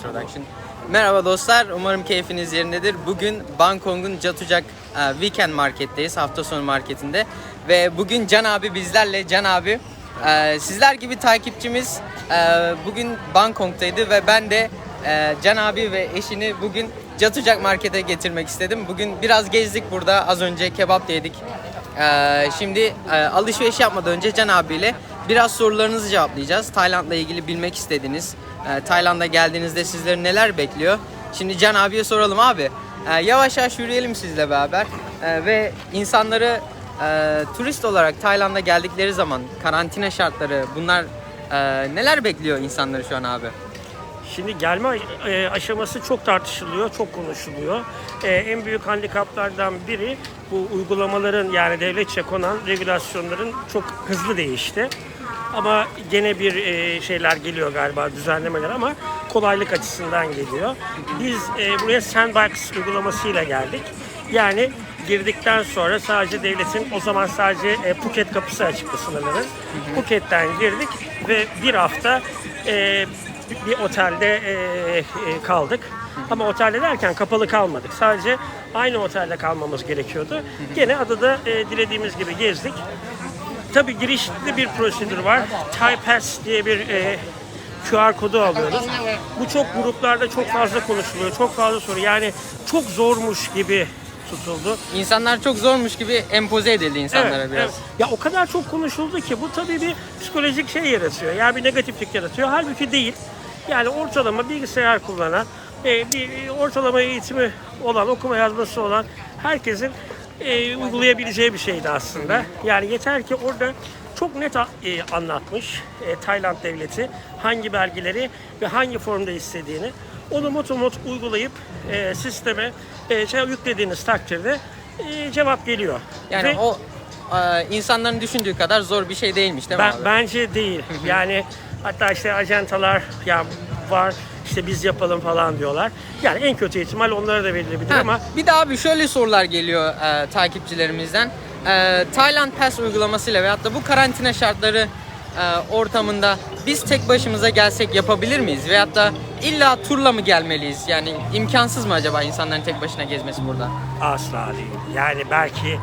introduction. Merhaba dostlar, umarım keyfiniz yerindedir. Bugün Bangkok'un Jatujac e, Weekend Market'teyiz, hafta sonu marketinde. Ve bugün Can abi bizlerle, Can abi e, sizler gibi takipçimiz e, bugün Bangkok'taydı ve ben de Can abi ve eşini bugün Jatujac Market'e getirmek istedim. Bugün biraz gezdik burada, az önce kebap yedik. Şimdi alışveriş yapmadan önce Can abiyle biraz sorularınızı cevaplayacağız. Tayland'la ilgili bilmek istediğiniz, e, Tayland'a geldiğinizde sizleri neler bekliyor? Şimdi Can abiye soralım abi. E, yavaş yavaş yürüyelim sizle beraber E, ve insanları e, turist olarak Tayland'a geldikleri zaman karantina şartları bunlar e, neler bekliyor insanları şu an abi? Şimdi gelme e, aşaması çok tartışılıyor, çok konuşuluyor. E, en büyük handikaplardan biri bu uygulamaların yani devletçe konan regülasyonların çok hızlı değişti. Ama gene bir e, şeyler geliyor galiba düzenlemeler ama kolaylık açısından geliyor. Biz e, buraya Sandbox uygulamasıyla geldik. Yani girdikten sonra sadece devletin o zaman sadece e, Phuket kapısı açıktı sınırların. Phuket'ten girdik ve bir hafta e, bir otelde e, e, kaldık. Ama otelde derken kapalı kalmadık. Sadece aynı otelde kalmamız gerekiyordu. Gene adada e, dilediğimiz gibi gezdik. Tabii girişte bir prosedür var. Thai Pass diye bir e, QR kodu alıyoruz. Bu çok gruplarda çok fazla konuşuluyor. Çok fazla soru. Yani çok zormuş gibi tutuldu. İnsanlar çok zormuş gibi empoze edildi insanlara biraz. Ya o kadar çok konuşuldu ki bu tabii bir psikolojik şey yaratıyor. Yani bir negatiflik yaratıyor. Halbuki değil. Yani ortalama bilgisayar kullanan, e, bir ortalama eğitimi olan, okuma yazması olan herkesin e, uygulayabileceği bir şeydi aslında. Yani yeter ki orada çok net e, anlatmış e, Tayland devleti hangi belgeleri ve hangi formda istediğini. Onu motomot uygulayıp e, sisteme e, şey yüklediğiniz takdirde e, cevap geliyor. Yani Ve- o e, insanların düşündüğü kadar zor bir şey değilmiş değil mi ben, abi? bence değil. Yani hatta işte ajantalar ya var işte biz yapalım falan diyorlar. Yani en kötü ihtimal onlara da verilebilir Ha, ama bir de abi şöyle sorular geliyor e, takipçilerimizden. E, Thailand Pass uygulamasıyla veyahut da bu karantina şartları e, ortamında biz tek başımıza gelsek yapabilir miyiz? Veyahut da illa turla mı gelmeliyiz? Yani imkansız mı acaba insanların tek başına gezmesi burada? asla değil. Yani belki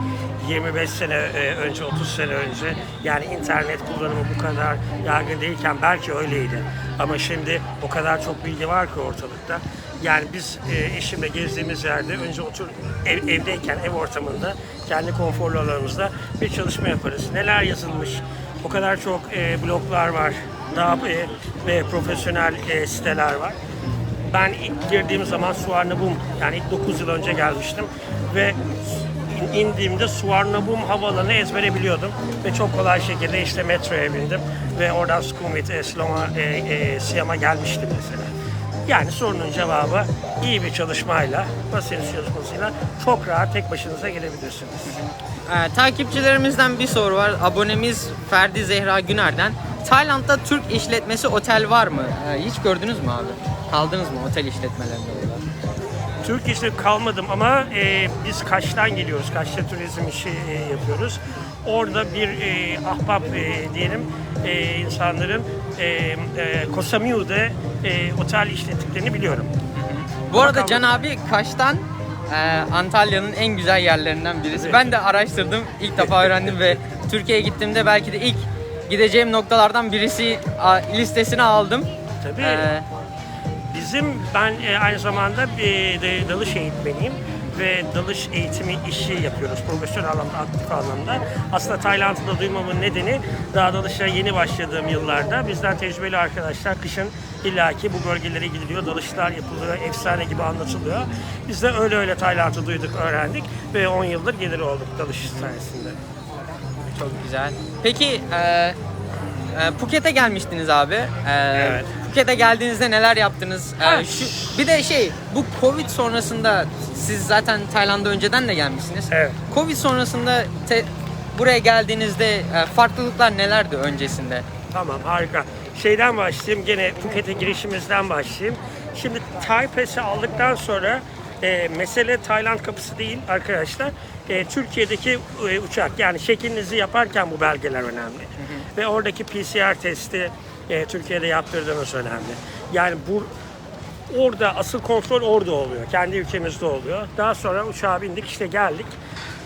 25 sene e, önce, 30 sene önce yani internet kullanımı bu kadar yaygın değilken belki öyleydi. Ama şimdi o kadar çok bilgi var ki ortalıkta. Yani biz e, eşimle gezdiğimiz yerde önce otur ev, evdeyken ev ortamında kendi konforlu alanımızda bir çalışma yaparız. Neler yazılmış? O kadar çok e, bloglar var. Daha e, ve profesyonel e, siteler var. Ben ilk girdiğim zaman Suvarnabhum yani ilk 9 yıl önce gelmiştim ve in- indiğimde Suvarnabhum havalanı ezbere biliyordum ve çok kolay şekilde işte metroya bindim ve oradan Sukhumvit, e, Siloma, e, e, Siam'a gelmiştim mesela. Yani sorunun cevabı iyi bir çalışmayla, basit çalışmasıyla çok rahat tek başınıza gelebilirsiniz. E, takipçilerimizden bir soru var. Abonemiz Ferdi Zehra Güner'den. Tayland'da Türk işletmesi otel var mı? E, hiç gördünüz mü abi? Kaldınız mı otel işletmelerinde orada? Türk işi kalmadım ama e, biz Kaş'tan geliyoruz. Kaş'ta turizm işi e, yapıyoruz. Orada bir e, ahbap e, diyelim e, insanların e, e, Koh Samui'de e, otel işlettiklerini biliyorum. Bu arada Bakalım. Can abi Kaş'tan e, Antalya'nın en güzel yerlerinden birisi. Evet. Ben de araştırdım, ilk defa öğrendim ve Türkiye'ye gittiğimde belki de ilk gideceğim noktalardan birisi a, listesine aldım. Tabii. E, Bizim ben e, aynı zamanda bir de dalış eğitmeniyim ve dalış eğitimi işi yapıyoruz profesyonel anlamda, aktif anlamda. Aslında Tayland'da duymamın nedeni daha dalışa yeni başladığım yıllarda bizden tecrübeli arkadaşlar kışın illaki bu bölgelere gidiliyor, dalışlar yapılıyor, efsane gibi anlatılıyor. Biz de öyle öyle Tayland'ı duyduk, öğrendik ve 10 yıldır gelir olduk dalış sayesinde. çok güzel. Peki e, e, Phuket'e gelmiştiniz abi. E, Evet. Phuket'e geldiğinizde neler yaptınız? E, Ha. şu, bir de şey, bu Covid sonrasında siz zaten Tayland'a önceden de gelmişsiniz. Evet. Covid sonrasında te- buraya geldiğinizde e, farklılıklar nelerdi öncesinde? Tamam harika. Şeyden başlayayım gene Phuket'e girişimizden başlayayım. Şimdi Thai Pass'i aldıktan sonra e, mesele Tayland kapısı değil arkadaşlar. E, Türkiye'deki e, uçak yani şeklinizi yaparken bu belgeler önemli. Ve oradaki PCR testi e, Türkiye'de yaptırdığınız önemli. Yani bu Orada asıl kontrol orada oluyor. Kendi ülkemizde oluyor. Daha sonra uçağa bindik işte geldik.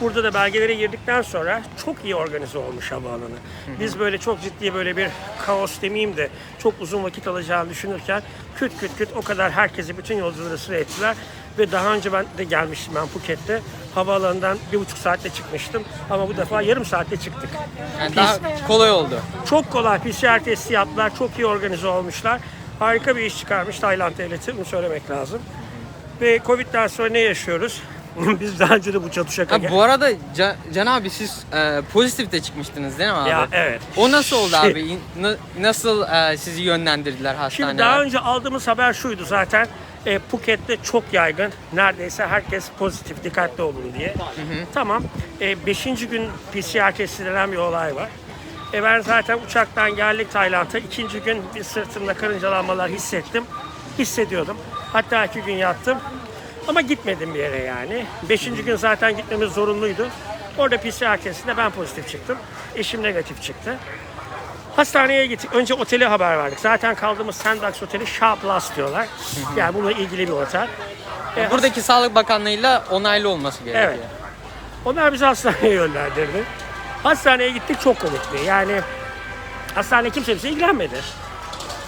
Burada da belgelere girdikten sonra çok iyi organize olmuş havaalanı. Biz böyle çok ciddi böyle bir kaos demeyeyim de çok uzun vakit alacağını düşünürken küt küt küt o kadar herkesi bütün yolcuları sıra ettiler. Ve daha önce ben de gelmiştim ben Phuket'te. Havaalanından bir buçuk saatte çıkmıştım. Ama bu defa yarım saatte çıktık. Yani daha kolay oldu. Çok kolay PCR testi yaptılar. Çok iyi organize olmuşlar. Harika bir iş çıkarmış Tayland devleti. Bunu söylemek lazım. Ve Covid'den sonra ne yaşıyoruz? Biz daha önce de bu çatışaka Ha, bu arada Can, Can abi siz e, pozitif de çıkmıştınız değil mi abi? Ya evet. O nasıl oldu Şey- abi? Na- Nasıl e, sizi yönlendirdiler hastaneye? Şimdi daha önce aldığımız haber şuydu zaten. E, Phuket'te çok yaygın. Neredeyse herkes pozitif, dikkatli olun diye. Tamam. E, beşinci gün PCR testi denen bir olay var. E, ben zaten uçaktan geldik Tayland'a. İkinci gün bir sırtımda karıncalanmalar hissettim. Hissediyordum. Hatta iki gün yattım. Ama gitmedim bir yere yani. Beşinci gün zaten gitmemiz zorunluydu. Orada PCR testinde ben pozitif çıktım. Eşim negatif çıktı. Hastaneye gittik. Önce otele haber verdik. Zaten kaldığımız Sandbox Oteli Shah Plus diyorlar. Yani bununla ilgili bir otel. E, Buradaki Sağlık Bakanlığı'yla onaylı olması gerekiyor. Evet. Onlar bizi hastaneye yönlendirdi. Hastaneye gittik çok komikti. Yani hastane kimse bize ilgilenmedi.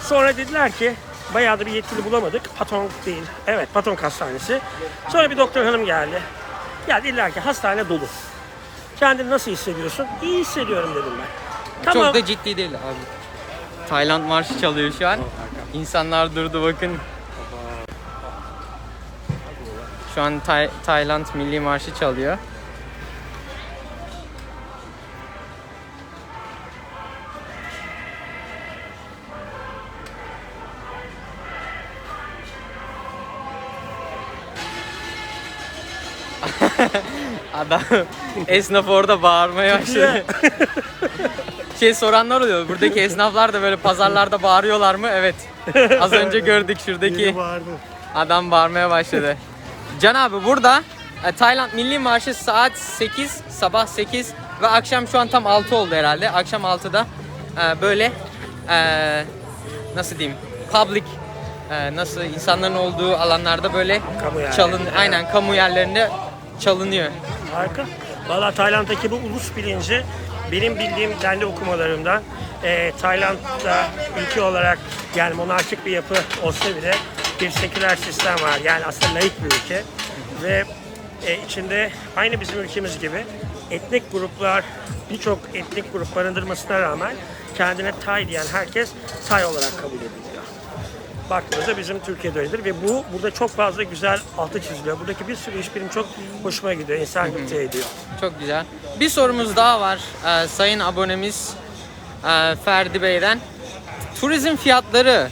Sonra dediler ki bayağı da bir yetkili bulamadık. Patong değil. Evet Patong Hastanesi. Sonra bir doktor hanım geldi. Ya dediler ki hastane dolu. Kendini nasıl hissediyorsun? İyi hissediyorum dedim ben. Tamam. Çok da ciddi değil abi. Tayland marşı çalıyor şu an. İnsanlar durdu bakın. Şu an Tay- Tayland milli marşı çalıyor. Adam esnaf orada bağırmaya başladı. şey soranlar oluyor. Buradaki esnaflar da böyle pazarlarda bağırıyorlar mı? Evet. Az önce gördük şuradaki adam bağırmaya başladı. Can abi burada e, Tayland Milli Marşı saat 8, sabah 8 ve akşam şu an tam 6 oldu herhalde. Akşam 6'da e, böyle e, nasıl diyeyim public e, nasıl insanların olduğu alanlarda böyle Kamu yerlerinde, çalın aynen kamu yerlerinde çalınıyor. Harika. Valla Tayland'daki bu ulus bilinci benim bildiğim kendi okumalarımdan e, Tayland'da ülke olarak yani monarşik bir yapı olsa bile bir seküler sistem var. Yani aslında laik bir ülke ve e, içinde aynı bizim ülkemiz gibi etnik gruplar birçok etnik grup barındırmasına rağmen kendine Tay diyen herkes Tay olarak kabul ediliyor baktığımızda bizim Türkiye'de öyledir ve bu burada çok fazla güzel altı çiziliyor. Buradaki bir sürü iş benim çok hoşuma gidiyor. İnsan mutlu ediyor. Çok güzel. Bir sorumuz daha var e, sayın abonemiz e, Ferdi Bey'den. Turizm fiyatları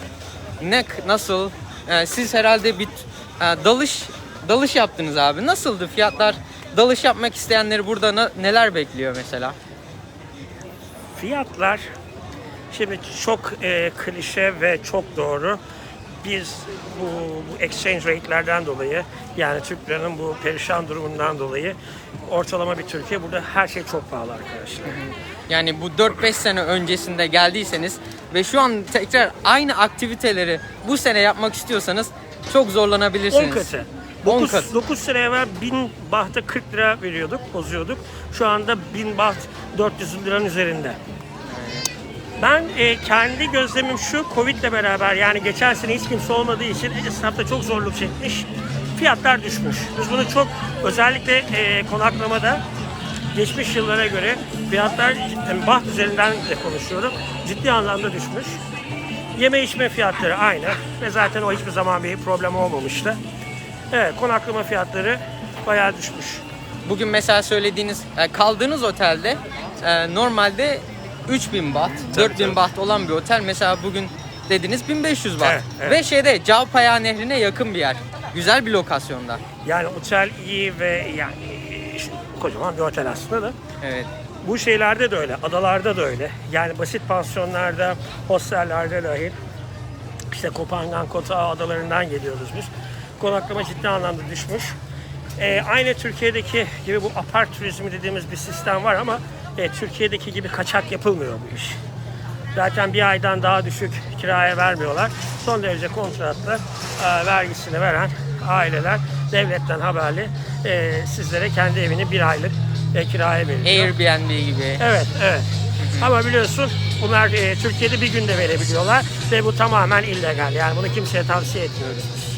ne nasıl? E, siz herhalde bir e, dalış dalış yaptınız abi. Nasıldı fiyatlar? Dalış yapmak isteyenleri burada na- neler bekliyor mesela? Fiyatlar şimdi çok e, klişe ve çok doğru. Biz bu, bu exchange rate'lerden dolayı yani Türk liranın bu perişan durumundan dolayı ortalama bir Türkiye burada her şey çok pahalı arkadaşlar. Yani bu 4-5 sene öncesinde geldiyseniz ve şu an tekrar aynı aktiviteleri bu sene yapmak istiyorsanız çok 10 zorlanabilirsiniz. katı. 10 9, katı. 9 sene evvel 1000 bahta 40 lira veriyorduk, bozuyorduk. Şu anda 1000 baht 400 liranın üzerinde. Ben e, kendi gözlemim şu, Covid ile beraber yani geçen sene hiç kimse olmadığı için esnafta çok zorluk çekmiş. Fiyatlar düşmüş. Biz bunu çok özellikle e, konaklamada geçmiş yıllara göre fiyatlar yani baht üzerinden de konuşuyorum. Ciddi anlamda düşmüş. Yeme içme fiyatları aynı ve zaten o hiçbir zaman bir problem olmamıştı. Evet konaklama fiyatları bayağı düşmüş. Bugün mesela söylediğiniz e, kaldığınız otelde e, normalde 3000 baht, 4000 baht olan bir otel mesela bugün dediniz 1500 baht. Evet, evet. Ve şeyde Cavpaya Nehri'ne yakın bir yer. Güzel bir lokasyonda. Yani otel iyi ve yani işte kocaman bir otel aslında da. Evet. Bu şeylerde de öyle, adalarda da öyle. Yani basit pansiyonlarda, hostellerde dahil. İşte Kopangan, Kota adalarından geliyoruz biz. Konaklama ciddi anlamda düşmüş. Ee, aynı Türkiye'deki gibi bu apart turizmi dediğimiz bir sistem var ama e, Türkiye'deki gibi kaçak yapılmıyor bu iş. Zaten bir aydan daha düşük kiraya vermiyorlar. Son derece kontratlı e, vergisini veren aileler devletten haberli e, sizlere kendi evini bir aylık e, kiraya veriyor. Airbnb gibi. Evet, evet. Ama biliyorsun bunlar e, Türkiye'de bir günde verebiliyorlar ve bu tamamen illegal. Yani bunu kimseye tavsiye etmiyoruz biz.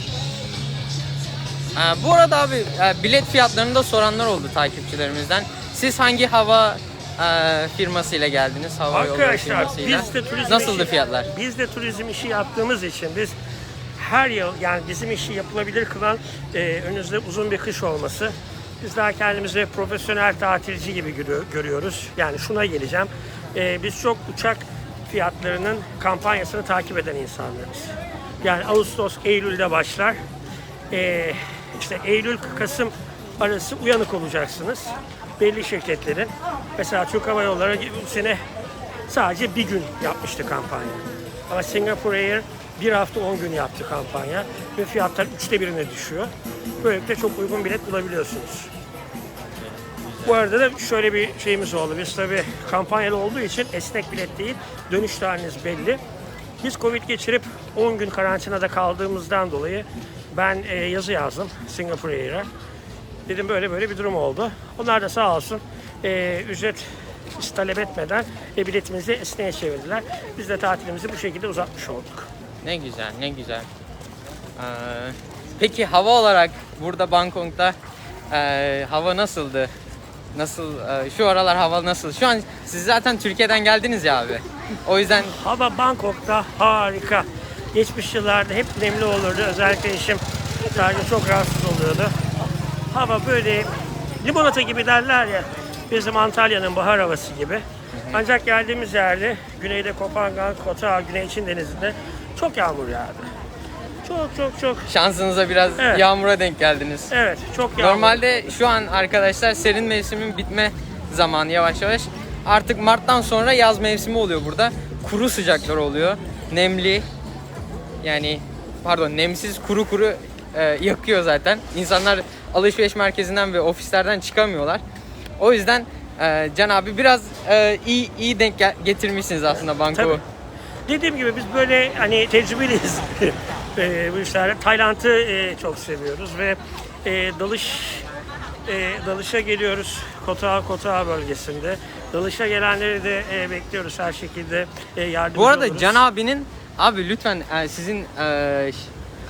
Ee, bu arada abi e, bilet fiyatlarını da soranlar oldu takipçilerimizden. Siz hangi hava e, firmasıyla geldiniz? Hava yolları Arkadaşlar firmasıyla. biz de turizm Nasıldı işi, fiyatlar? Biz de turizm işi yaptığımız için biz her yıl yani bizim işi yapılabilir kılan e, önümüzde uzun bir kış olması. Biz daha kendimizi profesyonel tatilci gibi görü- görüyoruz. Yani şuna geleceğim. E, biz çok uçak fiyatlarının kampanyasını takip eden insanlarız. Yani Ağustos, Eylül'de başlar. E, işte Eylül, Kasım arası uyanık olacaksınız. Belli şirketlerin. Mesela Türk Hava Yolları bu sene Sadece bir gün yapmıştı kampanya. Ama Singapore Air bir hafta 10 gün yaptı kampanya ve fiyatlar üçte birine düşüyor. Böylelikle çok uygun bilet bulabiliyorsunuz. Bu arada da şöyle bir şeyimiz oldu. Biz tabii kampanyalı olduğu için esnek bilet değil, dönüş tarihiniz belli. Biz Covid geçirip 10 gün karantinada kaldığımızdan dolayı ben e, yazı yazdım Singapore Air'e. Dedim böyle böyle bir durum oldu. Onlar da sağ olsun e, ücret hiç talep etmeden e, biletimizi esneğe çevirdiler. Biz de tatilimizi bu şekilde uzatmış olduk. Ne güzel, ne güzel. Ee, peki hava olarak burada Bangkok'ta e, hava nasıldı? Nasıl, e, şu aralar hava nasıl? Şu an siz zaten Türkiye'den geldiniz ya abi. O yüzden Hava Bangkok'ta harika. Geçmiş yıllarda hep nemli olurdu. Özellikle eşim sadece çok rahatsız oluyordu. Hava böyle limonata gibi derler ya. Bizim Antalya'nın bahar havası gibi. Ancak geldiğimiz yerde güneyde Kopangan, Kota, Güney Çin Denizi'nde çok yağmur yağdı. Çok çok çok. şansınıza biraz Evet. yağmura denk geldiniz. Evet çok yağmur. Normalde şu an arkadaşlar serin mevsimin bitme zamanı yavaş yavaş. Artık Mart'tan sonra yaz mevsimi oluyor burada. Kuru sıcaklar oluyor. Nemli. Yani pardon nemsiz kuru kuru e, yakıyor zaten. İnsanlar alışveriş merkezinden ve ofislerden çıkamıyorlar. O yüzden e, Can abi biraz e, iyi iyi denk getirmişsiniz aslında banko. Tabii. Dediğim gibi biz böyle hani tecrübeliyiz e, bu işlerde. Tayland'ı e, çok seviyoruz ve e, dalış e, dalışa geliyoruz Kota Kota bölgesinde. Dalışa gelenleri de e, bekliyoruz her şekilde e, yardımcı Bu arada oluruz. Can abinin abi lütfen e, sizin e,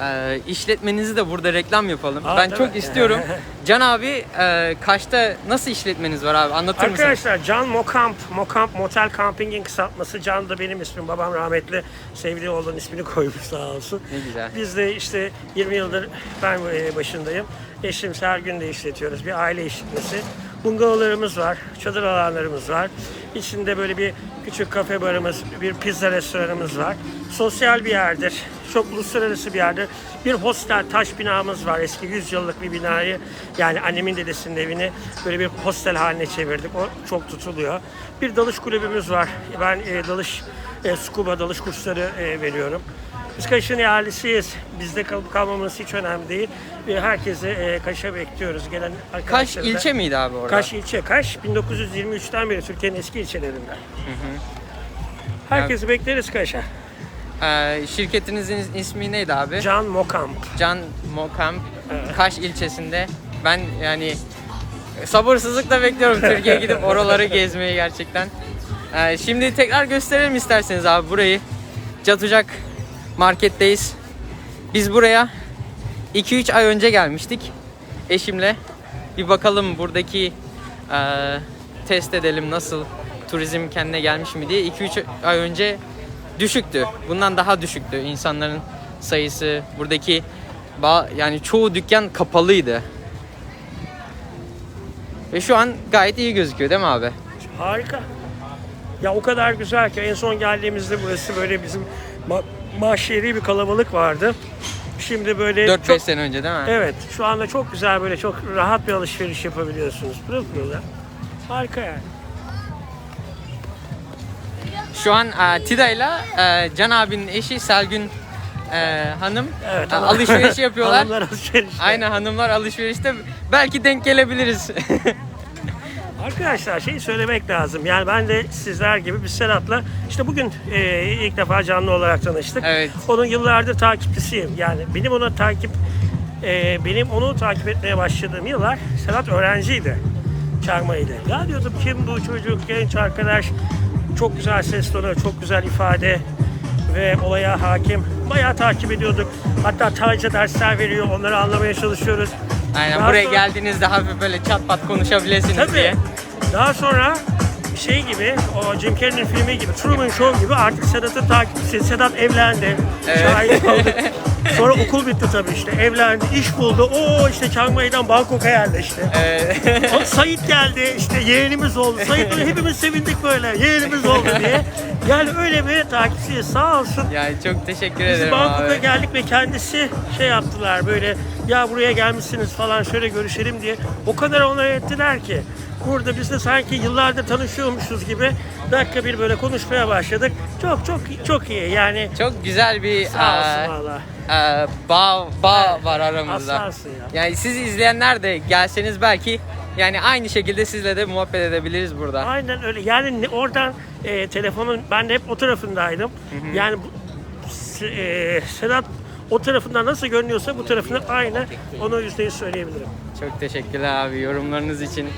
e, işletmenizi de burada reklam yapalım. Aa, ben çok istiyorum. Can abi e, Kaş'ta nasıl işletmeniz var abi? Anlatır mısınız? Arkadaşlar Can Mokamp, Mokamp Motel Camping'in kısaltması. Can da benim ismim. Babam rahmetli sevdiği oğlunun ismini koymuş sağ olsun. Ne güzel. Biz de işte 20 yıldır ben e, başındayım. Eşim her gün de işletiyoruz. Bir aile işletmesi. Bungalovlarımız var, çadır alanlarımız var. İçinde böyle bir küçük kafe barımız, bir pizza restoranımız var. Sosyal bir yerdir. Çok uluslararası bir yerdir. Bir hostel, taş binamız var. Eski 100 yıllık bir binayı yani annemin dedesinin evini böyle bir hostel haline çevirdik. O çok tutuluyor. Bir dalış kulübümüz var. Ben e, dalış, e, scuba dalış kursları e, veriyorum. Biz Kaş'ın yerlisiyiz. Bizde kalıp kalmamız hiç önemli değil. Ve herkese e, Kaş'a bekliyoruz. Gelen Kaş arkadaşları da- ilçe miydi abi orada? Kaş ilçe. Kaş 1923'ten beri Türkiye'nin eski ilçelerinden. Herkesi bekleriz Kaş'a. E, şirketinizin ismi neydi abi? Can Mokamp. Can Mokamp Kaş ilçesinde. Ben yani sabırsızlıkla bekliyorum Türkiye'ye gidip oraları gezmeyi gerçekten. Ee, şimdi tekrar gösterelim isterseniz abi burayı. Catucak marketteyiz. Biz buraya 2-3 ay önce gelmiştik eşimle. Bir bakalım buradaki e, test edelim nasıl turizm kendine gelmiş mi diye 2-3 ay önce düşüktü. Bundan daha düşüktü insanların sayısı. Buradaki yani çoğu dükkan kapalıydı. Ve şu an gayet iyi gözüküyor değil mi abi? Harika. Ya o kadar güzel ki en son geldiğimizde burası böyle bizim mahşeri bir kalabalık vardı. Şimdi böyle 4-5 çok- sene önce değil mi? Evet, şu anda çok güzel böyle çok rahat bir alışveriş yapabiliyorsunuz. Pırıl pırıl ya. Harika yani. Şu an e, Tida'yla e, Can abinin eşi Selgün e, hanım Evet, e, alışveriş yapıyorlar. Hanımlar alışveriş. Aynen hanımlar alışverişte belki denk gelebiliriz. Arkadaşlar şeyi söylemek lazım. Yani ben de sizler gibi bir Serhat'la işte bugün e, ilk defa canlı olarak tanıştık. Evet. Onun yıllardır takipçisiyim. Yani benim ona takip e, benim onu takip etmeye başladığım yıllar Serhat öğrenciydi. Çarmıhı'ydı. Ya diyordum kim bu çocuk genç arkadaş çok güzel ses tonu, çok güzel ifade ve olaya hakim. Bayağı takip ediyorduk. Hatta Tayca dersler veriyor. Onları anlamaya çalışıyoruz. Aynen Daha buraya sonra- geldiğinizde hafif böyle çat pat konuşabilirsiniz Tabii. diye. Daha sonra şey gibi, o Jim Carrey'nin filmi gibi, Truman Show gibi artık Sedat'ın takipçisi. Sedat evlendi. Evet. Şahit olduk. Sonra okul bitti tabii işte. Evlendi, iş buldu. Oo işte Chiang Mai'den Bangkok'a yerleşti. Ee, O Sait geldi, işte yeğenimiz oldu. Sait hepimiz sevindik böyle, yeğenimiz oldu diye. Yani öyle bir takipçi sağ olsun. yani çok teşekkür Biz ederim Bangkok'a geldik ve kendisi şey yaptılar böyle ya buraya gelmişsiniz falan şöyle görüşelim diye. O kadar onay ettiler ki. Burada biz de sanki yıllardır tanışıyormuşuz gibi dakika bir böyle konuşmaya başladık. Çok çok çok iyi yani. Çok güzel bir Sağ olsun valla. eee, bağ, bağ var aramızda. Aslansın ya. Yani siz izleyenler de gelseniz belki yani aynı şekilde sizle de muhabbet edebiliriz burada. Aynen öyle. Yani ne- oradan e, telefonun ben de hep o tarafındaydım. Yani bu, S- e, Sedat o tarafından nasıl görünüyorsa bu tarafından aynı. Onu yüzde yüz söyleyebilirim. Çok teşekkürler abi yorumlarınız için.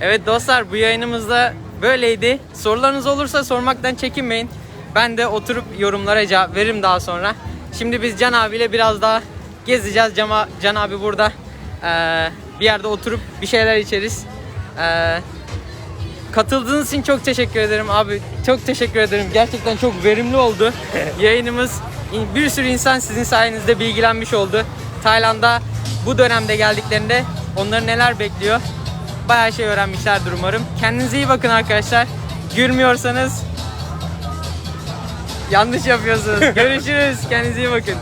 Evet dostlar bu yayınımızda böyleydi. Sorularınız olursa sormaktan çekinmeyin. Ben de oturup yorumlara cevap veririm daha sonra. Şimdi biz Can abiyle biraz daha gezeceğiz. Can, Can abi burada eee, bir yerde oturup bir şeyler içeriz. Eee, katıldığınız için çok teşekkür ederim abi. Çok teşekkür ederim. Gerçekten çok verimli oldu. Yayınımız bir sürü insan sizin sayenizde bilgilenmiş oldu. Tayland'a bu dönemde geldiklerinde onları neler bekliyor? Bayağı şey öğrenmişlerdir umarım. Kendinize iyi bakın arkadaşlar. Gülmüyorsanız yanlış yapıyorsunuz. Görüşürüz. Kendinize iyi bakın.